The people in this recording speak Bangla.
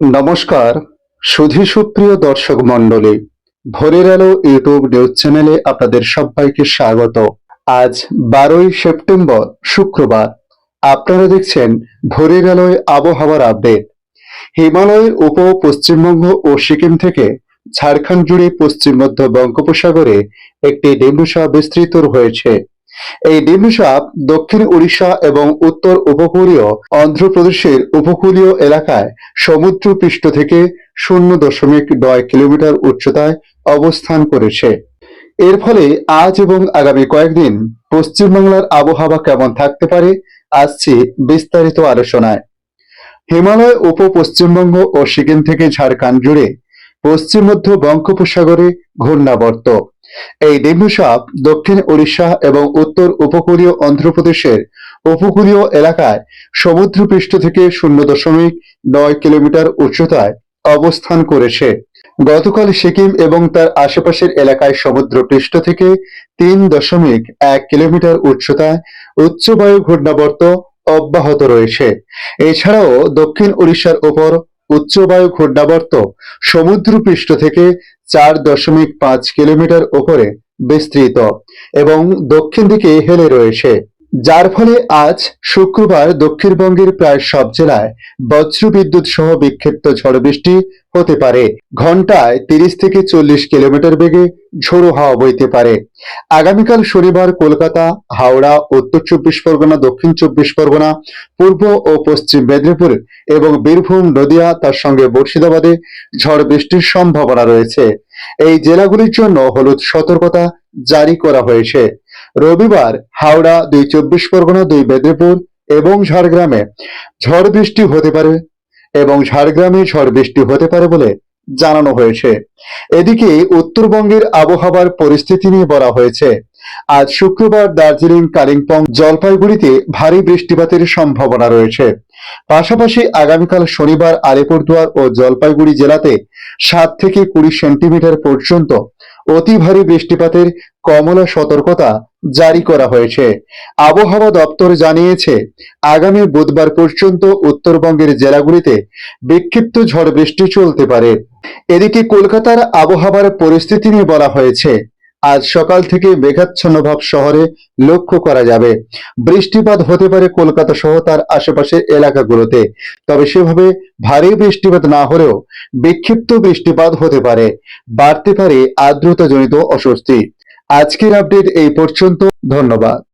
নমস্কার, সুধী সুপ্রিয় দর্শক মণ্ডলী, ভোরের আলো ইউটিউব নিউজ চ্যানেলে আপনাদের সবাইকে স্বাগত। আজ বারোই সেপ্টেম্বর, শুক্রবার। আপনারা দেখছেন ভোরের আলোয় আবহাওয়ার আপডেট। হিমালয়ের উপ, পশ্চিমবঙ্গ ও সিকিম থেকে ঝাড়খণ্ড জুড়ে পশ্চিম মধ্য বঙ্গোপসাগরে একটি নিম্নচাপ বিস্তৃত হয়েছে এই নিম্নচাপ দক্ষিণ উড়িষ্যা এবং উত্তর উপকূলীয় অন্ধ্রপ্রদেশের উপকূলীয় এলাকায় সমুদ্র পৃষ্ঠ থেকে শূন্য দশমিক নয় কিলোমিটার উচ্চতায় অবস্থান করেছে। এর ফলে আজ এবং আগামী কয়েকদিন পশ্চিমবাংলার আবহাওয়া কেমন থাকতে পারে আসছে বিস্তারিত আলোচনায়। হিমালয় উপ পশ্চিমবঙ্গ ও সিকিম থেকে ঝাড়খণ্ড জুড়ে পশ্চিম মধ্য বঙ্গোপসাগরে ঘূর্ণাবর্ত। এই নিম্নচাপ দক্ষিণ ওড়িশা এবং উত্তর উপকূলীয় অন্ধ্রপ্রদেশের উপকূলীয় এলাকায় সমুদ্রপৃষ্ঠ থেকে শূন্য দশমিক নয় কিলোমিটার উচ্চতায় অবস্থান করেছে। গতকাল সিকিম এবং তার আশেপাশের এলাকায় সমুদ্রপৃষ্ঠ থেকে তিন দশমিক এক কিলোমিটার উচ্চতায় উচ্চবায়ু ঘূর্ণাবর্ত অব্যাহত রয়েছে। এছাড়াও দক্ষিণ উড়িষ্যার ওপর উচ্চবায়ু ঘূর্ণাবর্ত সমুদ্রপৃষ্ঠ থেকে চার দশমিক পাঁচ কিলোমিটার ওপরে বিস্তৃত এবং দক্ষিণ দিকে হেলে রয়েছে। যার ফলে আজ শুক্রবার দক্ষিণবঙ্গের প্রায় সব জেলায় বজ্রবিদ্যুৎ সহ বিক্ষিপ্ত ঝড় বৃষ্টি হতে পারে। ঘন্টায় তিরিশ থেকে চল্লিশ কিলোমিটার বেগে ঝোড়ো হাওয়া বইতে পারে। আগামীকাল শনিবার কলকাতা, হাওড়া, উত্তর চব্বিশ পরগনা, দক্ষিণ চব্বিশ পরগনা, পূর্ব ও পশ্চিম মেদিনীপুর এবং বীরভূম, নদিয়া, তার সঙ্গে মুর্শিদাবাদে ঝড় বৃষ্টির সম্ভাবনা রয়েছে। এই জেলাগুলির জন্য হলুদ সতর্কতা জারি করা হয়েছে। রবিবার হাওড়া দুই চব্বিশ পরগনা দুই মেদিনীপুর এবং ঝাড়গ্রামে ঝড় বৃষ্টি হতে পারে এবং ঝাড়গ্রামে ঝড় বৃষ্টি হতে পারে বলে জানানো হয়েছে। এদিকে উত্তরবঙ্গের আবহাওয়ার পরিস্থিতি নিয়ে বলা হয়েছে, আজ শুক্রবার দার্জিলিং, কালিম্পং, জলপাইগুড়িতে ভারী বৃষ্টিপাতের সম্ভাবনা রয়েছে। পাশাপাশি আগামীকাল শনিবার আলিপুরদুয়ার ও জলপাইগুড়ি জেলাতে সাত থেকে কুড়ি সেন্টিমিটার পর্যন্ত অতি ভারী বৃষ্টিপাতের কমলা সতর্কতা জারি করা হয়েছে। আবহাওয়া দপ্তর জানিয়েছে, আগামী বুধবার পর্যন্ত উত্তরবঙ্গের জেলাগুলিতে বিক্ষিপ্ত ঝড় বৃষ্টি চলতে পারে। এদিকে কলকাতার আবহাওয়ার পরিস্থিতি নিয়ে বলা হয়েছে আজ সকাল থেকে মেঘাচ্ছন্ন ভাব শহরে লক্ষ্য করা যাবে। বৃষ্টিপাত হতে পারে কলকাতা সহ তার আশেপাশের এলাকাগুলোতে, তবে সেভাবে ভারী বৃষ্টিপাত না হলেও বিক্ষিপ্ত বৃষ্টিপাত হতে পারে। বাড়তে পারে আর্দ্রতাজনিত অস্বস্তি। আজকের আপডেট এই পর্যন্ত। ধন্যবাদ।